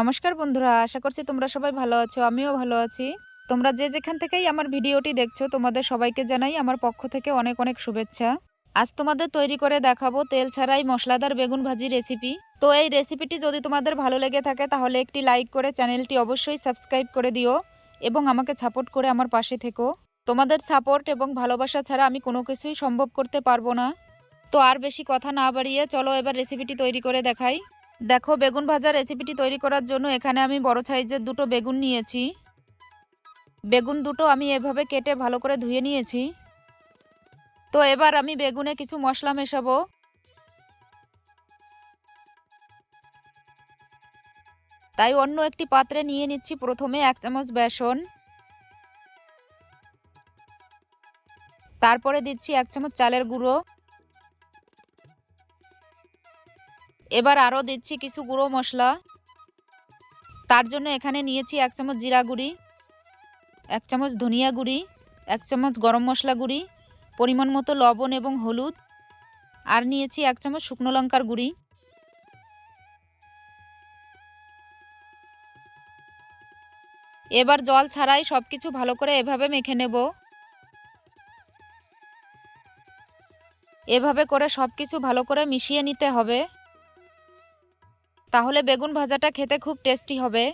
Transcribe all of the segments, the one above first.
নমস্কার বন্ধুরা, আশা করছি তোমরা সবাই ভালো আছো, আমিও ভালো আছি। তোমরা যে যেখান থেকেই আমার ভিডিওটি দেখছ, তোমাদের সবাইকে জানাই আমার পক্ষ থেকে অনেক অনেক শুভেচ্ছা। আজ তোমাদের তৈরি করে দেখাবো তেল ছাড়াই মশলাদার বেগুন ভাজি রেসিপি। তো এই রেসিপিটি যদি তোমাদের ভালো লেগে থাকে, তাহলে একটি লাইক করে চ্যানেলটি অবশ্যই সাবস্ক্রাইব করে দিও এবং আমাকে সাপোর্ট করে আমার পাশে থেকো। তোমাদের সাপোর্ট এবং ভালোবাসা ছাড়া আমি কোনো কিছুই সম্ভব করতে পারব না। তো আর বেশি কথা না বাড়িয়ে চলো এবার রেসিপিটি তৈরি করে দেখাই। দেখো, বেগুন ভাজা রেসিপিটি তৈরি করার জন্য এখানে আমি বড় সাইজের দুটো বেগুন নিয়েছি। বেগুন দুটো আমি এভাবে কেটে ভালো করে ধুয়ে নিয়েছি। তো এবার আমি বেগুনে কিছু মশলা মেশাবো। তাই অন্য একটি পাত্রে নিয়ে নিচ্ছি প্রথমে এক চামচ বেসন। তারপরে দিচ্ছি এক চামচ চালের গুঁড়ো। এবার আরও দিচ্ছি কিছু গুঁড়ো মশলা। তার জন্য এখানে নিয়েছি এক চামচ জিরা গুঁড়ি, এক চামচ ধনিয়া গুঁড়ি, এক চামচ গরম মশলা গুঁড়ি, পরিমাণ মতো লবণ এবং হলুদ, আর নিয়েছি এক চামচ শুকনো লঙ্কার গুঁড়ি। এবার জল ছাড়াই সব কিছু ভালো করে এভাবে মেখে নেব। এভাবে করে সব কিছু ভালো করে মিশিয়ে নিতে হবে। তাহলে বেগুন ভাজাটা খেতে খুব টেস্টি হবে।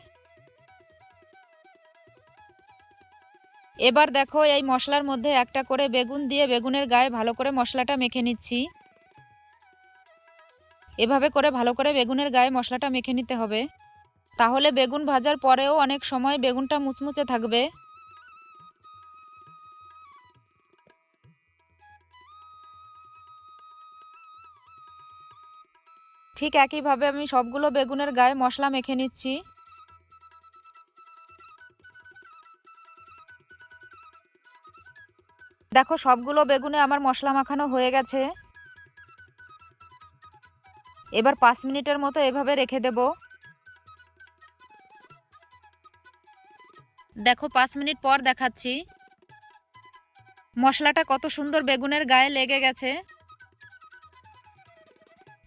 এবার দেখো এই মশলার মধ্যে একটা করে বেগুন দিয়ে বেগুনের গায়ে ভালো করে মশলাটা মেখে নিচ্ছি। এভাবে করে ভালো করে বেগুনের গায়ে মশলাটা মেখে নিতে হবে। তাহলে বেগুন ভাজার পরেও অনেক সময় বেগুনটা মুচমুচে থাকবে। ঠিক একইভাবে আমি সবগুলো বেগুনের গায়ে মশলা মেখে নিচ্ছি। দেখো, সবগুলো বেগুনে আমার মশলা মাখানো হয়ে গেছে। এবার পাঁচ মিনিটের মতো এভাবে রেখে দেব। দেখো, পাঁচ মিনিট পর দেখাচ্ছি। মশলাটা কত সুন্দর বেগুনের গায়ে লেগে গেছে।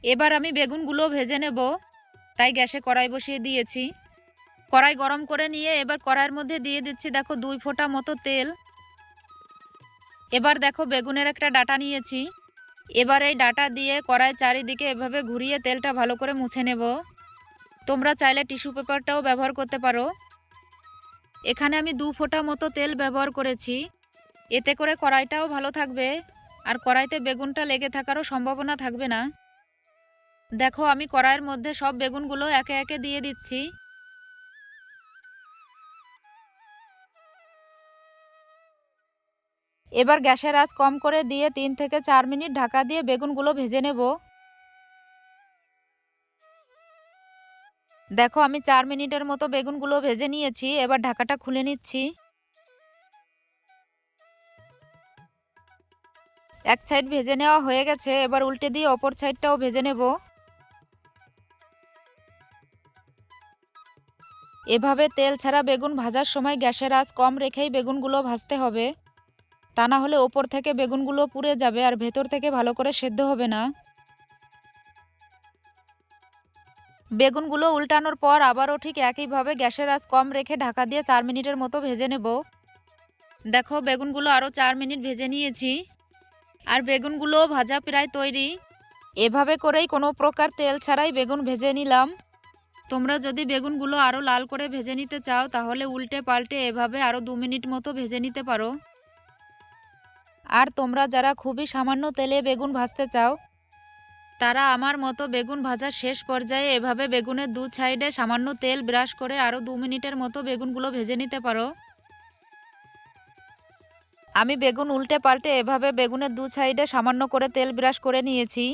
এবার আমি বেগুনগুলো ভেজে নেব। তাই গ্যাসে কড়াই বসিয়ে দিয়েছি। কড়াই গরম করে নিয়ে এবার কড়াইয়ের মধ্যে দিয়ে দিচ্ছি দেখো দুই ফোঁটা মতো তেল। এবার দেখো বেগুনের একটা ডাটা নিয়েছি। এবার এই ডাটা দিয়ে কড়াই চারিদিকে এভাবে ঘুরিয়ে তেলটা ভালো করে মুছে নেব। তোমরা চাইলে টিস্যু পেপারটাও ব্যবহার করতে পারো। এখানে আমি দু ফোঁটা মতো তেল ব্যবহার করেছি। এতে করে কড়াইটাও ভালো থাকবে। আর কড়াইতে বেগুনটা লেগে থাকারও সম্ভাবনা থাকবে না। দেখো, আমি কড়াইয়ের মধ্যে সব বেগুনগুলো একে একে দিয়ে দিচ্ছি। এবার গ্যাসের আঁচ কম করে দিয়ে তিন থেকে চার মিনিট ঢাকা দিয়ে বেগুনগুলো ভেজে নেব। দেখো, আমি চার মিনিটের মতো বেগুনগুলো ভেজে নিয়েছি, এবার ঢাকাটা খুলে নিচ্ছি। এক সাইড ভেজে নেওয়া হয়ে গেছে, এবার উল্টে দিয়ে অপর সাইডটাও ভেজে নেব। এভাবে তেল ছাড়া বেগুন ভাজার সময় গ্যাসের আঁচ কম রেখেই বেগুনগুলো ভাজতে হবে। তা না হলে ওপর থেকে বেগুনগুলো পুড়ে যাবে আর ভেতর থেকে ভালো করে সেদ্ধ হবে না। বেগুনগুলো উল্টানোর পর আবারও ঠিক একইভাবে গ্যাসের আঁচ কম রেখে ঢাকা দিয়ে চার মিনিটের মতো ভেজে নেব। দেখো, বেগুনগুলো আরও চার মিনিট ভেজে নিয়েছি। আর বেগুনগুলো ভাজা প্রায় তৈরি। এভাবে করেই কোনো প্রকার তেল ছাড়াই বেগুন ভেজে নিলাম। তোমরা যদি বেগুনগুলো আরও লাল করে ভেজে নিতে চাও, তাহলে উল্টে পাল্টে এভাবে আরও দু মিনিট মতো ভেজে নিতে পারো। আর তোমরা যারা খুবই সামান্য তেলে বেগুন ভাজতে চাও, তারা আমার মতো বেগুন ভাজার শেষ পর্যায়ে এভাবে বেগুনের দু সাইডে সামান্য তেল ব্রাশ করে আরও দু মিনিটের মতো বেগুনগুলো ভেজে নিতে পারো। আমি বেগুন উল্টে পাল্টে এভাবে বেগুনের দু সাইডে সামান্য করে তেল ব্রাশ করে নিয়েছি।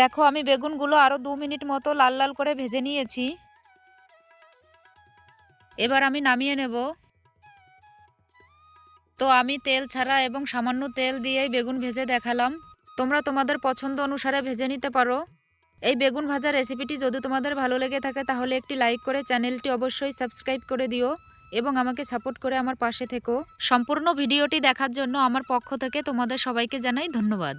দেখো, আমি বেগুনগুলো আরও দু মিনিট মতো লাল লাল করে ভেজে নিয়েছি। এবার আমি নামিয়ে নেব। তো আমি তেল ছাড়া এবং সামান্য তেল দিয়েই বেগুন ভেজে দেখালাম। তোমরা তোমাদের পছন্দ অনুসারে ভেজে নিতে পারো। এই বেগুন ভাজা রেসিপিটি যদি তোমাদের ভালো লেগে থাকে, তাহলে একটি লাইক করে চ্যানেলটি অবশ্যই সাবস্ক্রাইব করে দিও এবং আমাকে সাপোর্ট করে আমার পাশে থেকো। সম্পূর্ণ ভিডিওটি দেখার জন্য আমার পক্ষ থেকে তোমাদের সবাইকে জানাই ধন্যবাদ।